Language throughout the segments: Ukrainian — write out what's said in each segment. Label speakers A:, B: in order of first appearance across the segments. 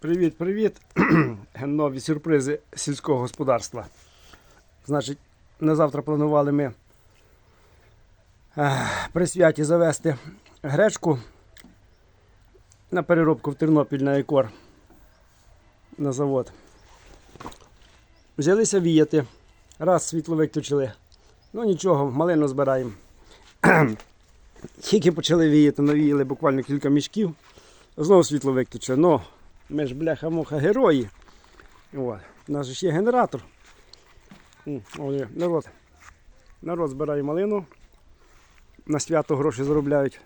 A: Привіт, привіт. Нові сюрпризи сільського господарства. Значить, на завтра планували ми е, при святі завести гречку на переробку в Тернопіль на Екор на завод. Взялися віяти. Раз світло виключили. Ну нічого, малину збираємо. Тільки почали віяти, навіяли буквально кілька мішків. Знову світло виключили. Ми ж бляха-муха герої. От. У нас ще є генератор. О, народ. Народ збирає малину. На свято гроші заробляють.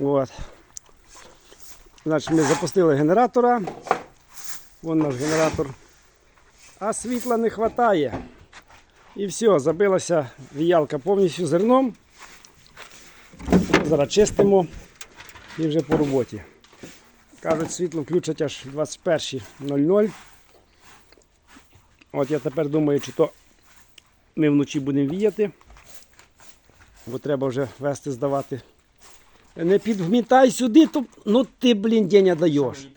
A: От. Значить, ми запустили генератора. Вон наш генератор. А світла не вистачає. І все, забилася віялка повністю зерном. Зараз чистимо і вже по роботі. Кажуть, світло включать аж 21.00. От я тепер думаю, чи то ми вночі будемо віяти, бо треба вже вести здавати. Не підвмітай сюди, то ну ти, блін, Деня даєш.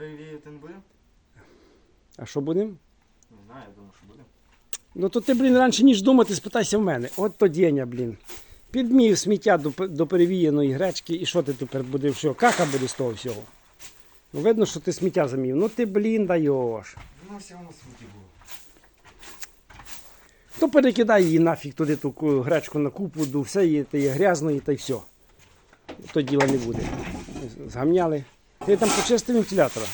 A: А що будемо?
B: Не знаю, я думаю, що будемо.
A: Ну то ти, блін, раніше ніж думати, спитайся в мене. От то Деня, блін. Підмів сміття до, до перевіяної гречки, і що ти тепер буде? Що, кака буде з того всього? Ну, видно, що ти сміття замів. Ну ти, блін, даєш.
B: Ну, все одно сміті було.
A: То перекидай її нафіг туди ту гречку на купу, до все її та є грязної та й все. То діла не буде. Згамняли. Ти там почистив вентилятора.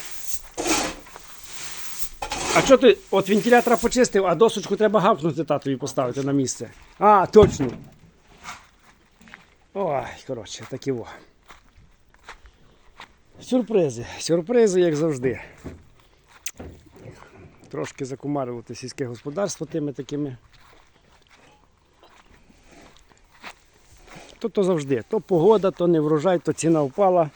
A: А що ти от вентилятора почистив, а досочку треба гавкнути татові поставити на місце. А, точно. Ой, коротше, такі во. Сюрпризи. Сюрпризи, як завжди. Трошки закумарювати сільське господарство тими такими. То то завжди. То погода, то не врожай, то ціна впала,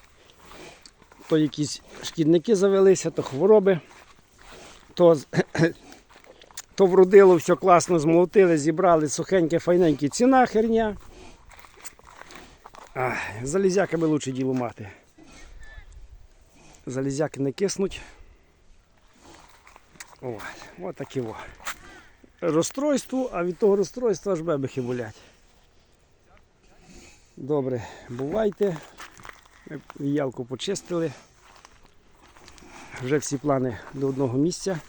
A: то якісь шкідники завелися, то хвороби, то, то вродило, все класно змолотили, зібрали сухеньке, файненьке, ціна херня. Залізяками лучше діло мати. Залізяки не киснуть. О, от такі во. Розстройство, а від того розстройства аж бебехи болять. Добре, бувайте. Ми ялку почистили. Вже всі плани до одного місця.